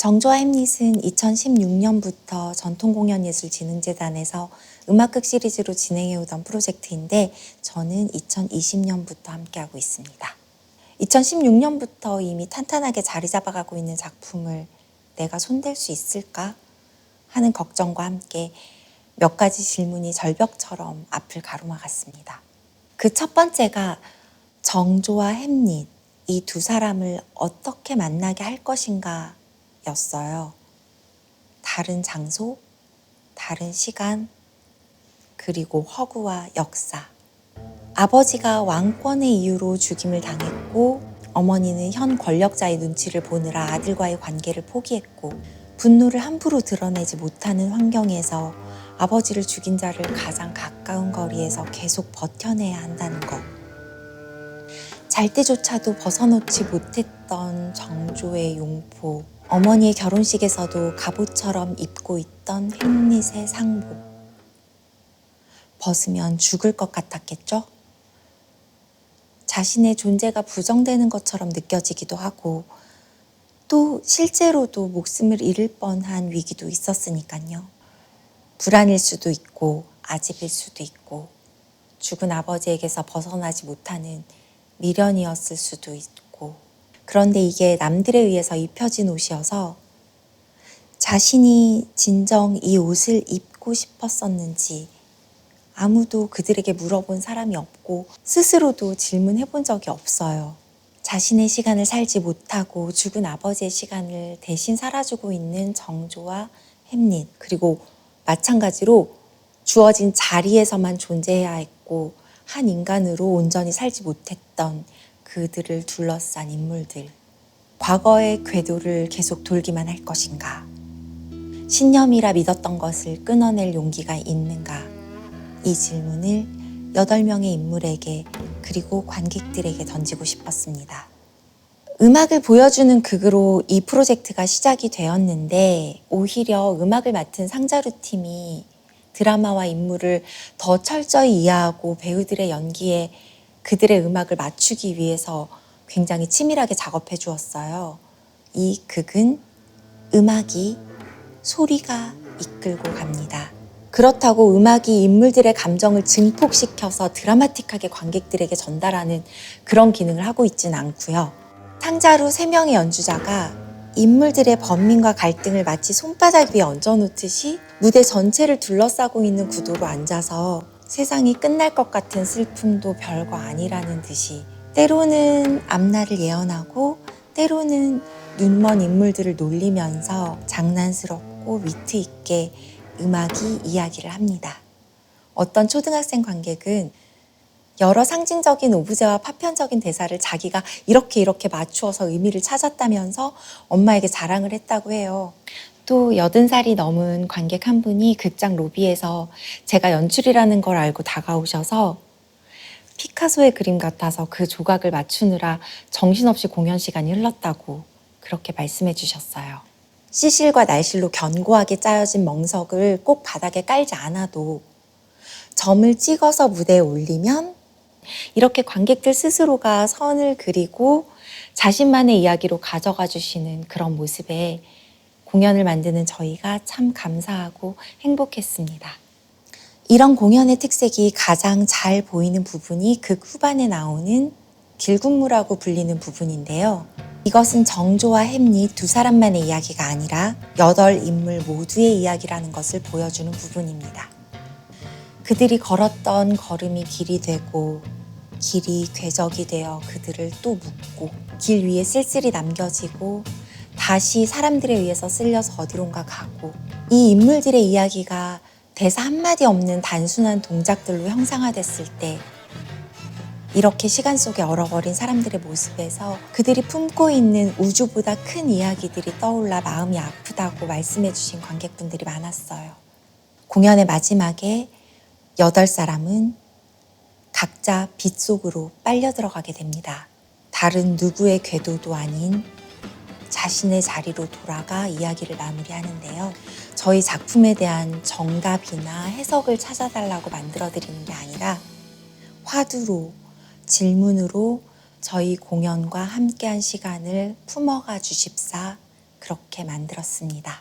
정조와 햄릿은 2016년부터 전통공연예술진흥재단에서 음악극 시리즈로 진행해오던 프로젝트인데 저는 2020년부터 함께하고 있습니다. 2016년부터 이미 탄탄하게 자리 잡아가고 있는 작품을 내가 손댈 수 있을까 하는 걱정과 함께 몇 가지 질문이 절벽처럼 앞을 가로막았습니다. 그 첫 번째가 정조와 햄릿 이 두 사람을 어떻게 만나게 할 것인가 였어요. 다른 장소, 다른 시간, 그리고 허구와 역사. 아버지가 왕권의 이유로 죽임을 당했고 어머니는 현 권력자의 눈치를 보느라 아들과의 관계를 포기했고 분노를 함부로 드러내지 못하는 환경에서 아버지를 죽인 자를 가장 가까운 거리에서 계속 버텨내야 한다는 것. 잘 때조차도 벗어놓지 못했던 정조의 용포, 어머니의 결혼식에서도 갑옷처럼 입고 있던 햄릿의 상복. 벗으면 죽을 것 같았겠죠? 자신의 존재가 부정되는 것처럼 느껴지기도 하고, 또 실제로도 목숨을 잃을 뻔한 위기도 있었으니까요. 불안일 수도 있고, 아집일 수도 있고, 죽은 아버지에게서 벗어나지 못하는 미련이었을 수도 있고, 그런데 이게 남들에 의해서 입혀진 옷이어서 자신이 진정 이 옷을 입고 싶었었는지 아무도 그들에게 물어본 사람이 없고 스스로도 질문해 본 적이 없어요. 자신의 시간을 살지 못하고 죽은 아버지의 시간을 대신 살아주고 있는 정조와 햄릿 그리고 마찬가지로 주어진 자리에서만 존재해야 했고 한 인간으로 온전히 살지 못했던 그들을 둘러싼 인물들. 과거의 궤도를 계속 돌기만 할 것인가? 신념이라 믿었던 것을 끊어낼 용기가 있는가? 이 질문을 여덟 명의 인물에게 그리고 관객들에게 던지고 싶었습니다. 음악을 보여주는 극으로 이 프로젝트가 시작이 되었는데 오히려 음악을 맡은 상자루 팀이 드라마와 인물을 더 철저히 이해하고 배우들의 연기에 그들의 음악을 맞추기 위해서 굉장히 치밀하게 작업해 주었어요. 이 극은 음악이 소리가 이끌고 갑니다. 그렇다고 음악이 인물들의 감정을 증폭시켜서 드라마틱하게 관객들에게 전달하는 그런 기능을 하고 있진 않고요. 상자루 세 명의 연주자가 인물들의 번민과 갈등을 마치 손바닥 위에 얹어놓듯이 무대 전체를 둘러싸고 있는 구도로 앉아서 세상이 끝날 것 같은 슬픔도 별거 아니라는 듯이 때로는 앞날을 예언하고 때로는 눈먼 인물들을 놀리면서 장난스럽고 위트 있게 음악이 이야기를 합니다. 어떤 초등학생 관객은 여러 상징적인 오브제와 파편적인 대사를 자기가 이렇게 이렇게 맞추어서 의미를 찾았다면서 엄마에게 자랑을 했다고 해요. 또 여든 살이 넘은 관객 한 분이 극장 로비에서 제가 연출이라는 걸 알고 다가오셔서 피카소의 그림 같아서 그 조각을 맞추느라 정신없이 공연 시간이 흘렀다고 그렇게 말씀해 주셨어요. 시실과 날실로 견고하게 짜여진 멍석을 꼭 바닥에 깔지 않아도 점을 찍어서 무대에 올리면 이렇게 관객들 스스로가 선을 그리고 자신만의 이야기로 가져가 주시는 그런 모습에 공연을 만드는 저희가 참 감사하고 행복했습니다. 이런 공연의 특색이 가장 잘 보이는 부분이 극 후반에 나오는 길군무라고 불리는 부분인데요. 이것은 정조와 햄릿 두 사람만의 이야기가 아니라 여덟 인물 모두의 이야기라는 것을 보여주는 부분입니다. 그들이 걸었던 걸음이 길이 되고 길이 궤적이 되어 그들을 또 묻고 길 위에 쓸쓸히 남겨지고 다시 사람들에 의해서 쓸려서 어디론가 가고 이 인물들의 이야기가 대사 한마디 없는 단순한 동작들로 형상화됐을 때 이렇게 시간 속에 얼어버린 사람들의 모습에서 그들이 품고 있는 우주보다 큰 이야기들이 떠올라 마음이 아프다고 말씀해 주신 관객분들이 많았어요. 공연의 마지막에 여덟 사람은 각자 빛 속으로 빨려 들어가게 됩니다. 다른 누구의 궤도도 아닌 자신의 자리로 돌아가 이야기를 마무리하는데요. 저희 작품에 대한 정답이나 해석을 찾아달라고 만들어 드리는 게 아니라 화두로, 질문으로 저희 공연과 함께한 시간을 품어가 주십사 그렇게 만들었습니다.